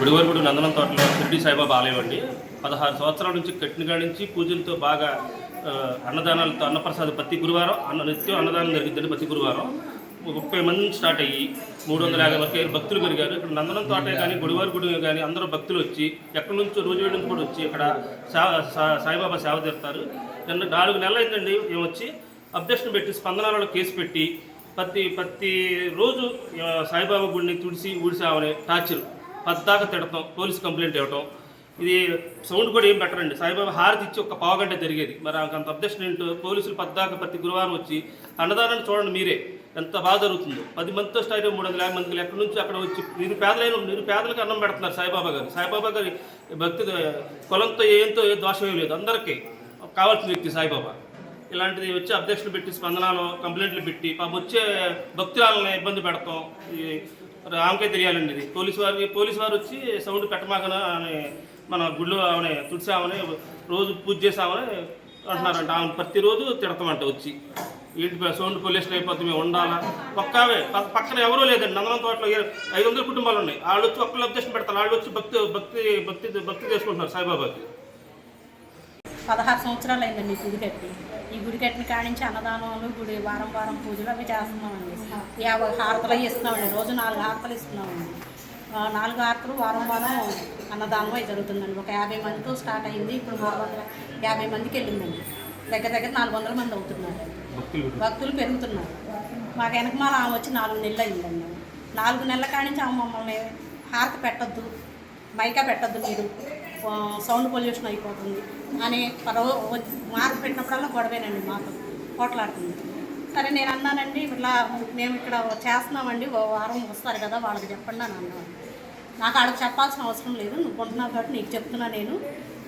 గుడివరగుడు నందనం తోటలో షిర్డి సాయిబాబా ఆలయం అండి. పదహారు సంవత్సరాల నుంచి కట్టిన నుంచి పూజలతో బాగా అన్నదానాలతో అన్నప్రసాదం ప్రతి గురువారం అన్న నిత్యం అన్నదానం జరిగిందండి ప్రతి గురువారం. ముప్పై మంది నుంచి స్టార్ట్ అయ్యి మూడు వందల యాభై వరకు భక్తులు పెరిగారు. ఇక్కడ నందనం తోటే కానీ గుడివారి గుడి కానీ అందరూ భక్తులు వచ్చి ఎక్కడి నుంచో రోజు వేయడం కూడా వచ్చి ఇక్కడ సాయిబాబా సేవ చేస్తారు. నిన్న నాలుగు నెలలు అయిందండి మేము వచ్చి అబ్జెక్షన్ పెట్టి స్పందనాలలో కేసు పెట్టి ప్రతి ప్రతి రోజు సాయిబాబా గుడిని తుడిసి ఊడిసామని టార్చర్. పద్దాకా తిడతాం పోలీస్ కంప్లైంట్ ఇవ్వటం. ఇది సౌండ్ కూడా ఏం పెట్టరండి సాయిబాబా హారతి ఇచ్చి ఒక పావుగంట జరిగేది. మరి అంత అబ్జెక్షన్ ఏంటో పోలీసులు పద్దాక ప్రతి గురువారం వచ్చి అన్నదానాన్ని చూడండి మీరే. ఎంత బాగా జరుగుతుందో. పది మందితో స్టార్ట్ అయ్యి మూడు వందల యాభై మందికి ఎక్కడి నుంచి అక్కడ వచ్చి మీరు పేదలైన మీరు పేదలకు అన్నం పెడుతున్నారు సాయిబాబా గారు. సాయిబాబా గారి భక్తి కులంతో ఏంతో ఏ దోషం లేదు. అందరికీ కావాల్సిన వ్యక్తి సాయిబాబా. ఇలాంటిది వచ్చి అబ్జెక్షన్ పెట్టి స్పందనలో కంప్లైంట్లు పెట్టి పాపం వచ్చే భక్తురాలని ఇబ్బంది పెడతాం. ఈ ఆమెకే తెలియాలండి ఇది. పోలీసు వారికి పోలీసు వారు వచ్చి సౌండ్ పెట్టమాకన అని మన గుళ్ళు ఆమె తుడిసామని రోజు పూజ చేసామని అంటున్నారంట. ఆమె ప్రతిరోజు తిడతామంట వచ్చి. ఏంటి సౌండ్ పొల్యూషన్ అయిపోతుంది మేము ఉండాలా? పక్కావే పక్కన ఎవరూ లేదండి. నందనం తోటలో ఐదు వందల కుటుంబాలు ఉన్నాయి. వాళ్ళు వచ్చి ఒక్కళ్ళు అబ్జెక్షన్ పెడతారు. వాళ్ళు వచ్చి భక్తి భక్తి భక్తి భక్తి చేసుకుంటున్నారు సాయిబాబాకి. పదహారు సంవత్సరాలు అయిందండి ఈ గుడి కట్టి ఈ గుడి కట్టిన కాడి నుంచి అన్నదానాలు గుడి వారం వారం పూజలు అవి చేస్తున్నామండి. యాభై హారతలు అవి ఇస్తున్నామండి. రోజు నాలుగు హారతలు ఇస్తున్నామండి. నాలుగు హారతలు వారం వారం అన్నదానం అవి జరుగుతుందండి. ఒక యాభై మందితో స్టార్ట్ అయింది. ఇప్పుడు మూడు వందల యాభై మందికి వెళ్ళిందండి. దగ్గర దగ్గర నాలుగు వందల మంది అవుతున్నారు. భక్తులు పెరుగుతున్నారు. మాకు వెనకమాల ఆమె వచ్చి నాలుగు నెలలు అయిందండి. నాలుగు నెలల కాడి నుంచి ఆమె మమ్మల్ని హారతి పెట్టొద్దు. మైకా పెట్టొద్దు మీరు. సౌండ్ పొల్యూషన్ అయిపోతుంది. అని పరవ మార్పు పెట్టినప్పుడల్లా గొడవేనండి మాకు. పోట్లాడుతుంది. సరే నేను అన్నానండి ఇట్లా మేము ఇక్కడ చేస్తున్నామండి ఓ వారం వస్తారు కదా వాళ్ళకి చెప్పండి అని అన్నాను. నాకు వాళ్ళకి చెప్పాల్సిన అవసరం లేదు నువ్వు ఉంటున్నావు కాబట్టి నీకు చెప్తున్నా నేను.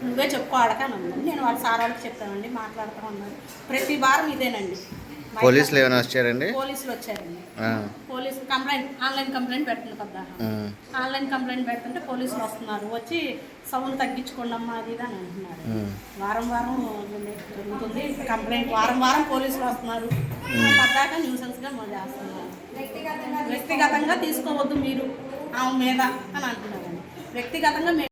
నువ్వే చెప్పుకో అని అన్నాను. నేను వాళ్ళ సార్ వాళ్ళకి చెప్పానండి మాట్లాడుతూ ఉన్నాను ప్రతి వారం ఇదేనండి. పోలీసులు ఏమైనా వచ్చారండి? పోలీసులు వచ్చారండి. పోలీసులు కంప్లైంట్ ఆన్లైన్ కంప్లైంట్ పెడుతుంది కదా. ఆన్లైన్ కంప్లైంట్ పెడుతుంటే పోలీసులు వస్తున్నారు. వచ్చి సౌండ్ తగ్గించుకోండి అమ్మా అది ఇది అని అంటున్నారు. వారం వారం జరుగుతుంది. కంప్లైంట్ వారం వారం పోలీసులు వస్తున్నారు. పద్దాక న్యూసెన్స్గా మనం చేస్తున్నారు. వ్యక్తిగతంగా తీసుకోవద్దు మీరు ఆమె మీద అని అంటున్నారండి. వ్యక్తిగతంగా